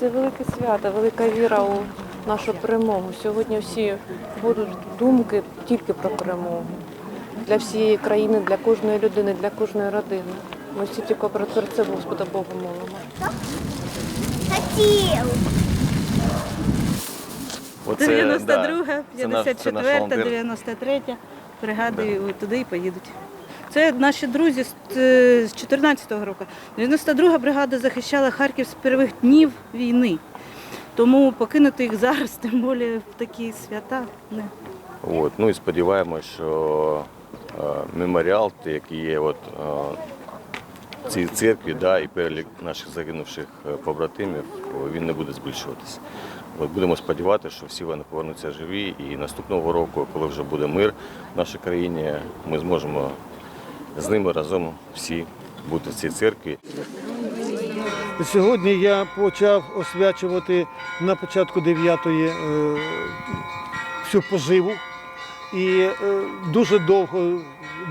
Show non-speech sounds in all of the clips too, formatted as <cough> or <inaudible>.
Це велике свято, велика віра у нашу перемогу. Сьогодні всі будуть думки тільки про перемогу. Для всієї країни, для кожної людини, для кожної родини. Ми всі тільки про це Господа Бога молимо. Хотів. Оце, 92, да, це наш- це наш 54, волонтер. 93 бригади ой, туди і поїдуть. Це наші друзі з е, з 14-го року. 92 бригада захищала Харків з перших днів війни. Тому покинути їх зараз, <laughs> тим більше в такі свята. Не. От, ну і сподіваємось, що е, меморіал, який є от, е, цій церкві, да, і перелік наших загинувших е, побратимів, він не буде збільшуватися. От будемо сподіватися, що всі вони повернуться живі, і наступного року, коли вже буде мир в нашій країні, ми зможемо з ними разом всі бути в цій церкві. Сьогодні я почав освячувати на початку 9-ї е, всю поживу. І е, дуже довго,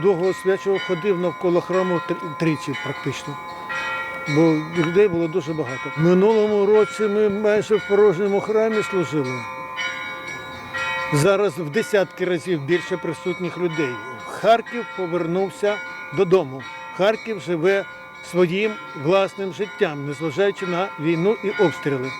довго освячував, ходив навколо храму тричі практично. Бо людей було дуже багато. Минулому році ми майже в порожньому храмі служили. Зараз в десятки разів більше присутніх людей. Харків повернувся додому. Харків живе своїм власним життям, незважаючи на війну і обстріли.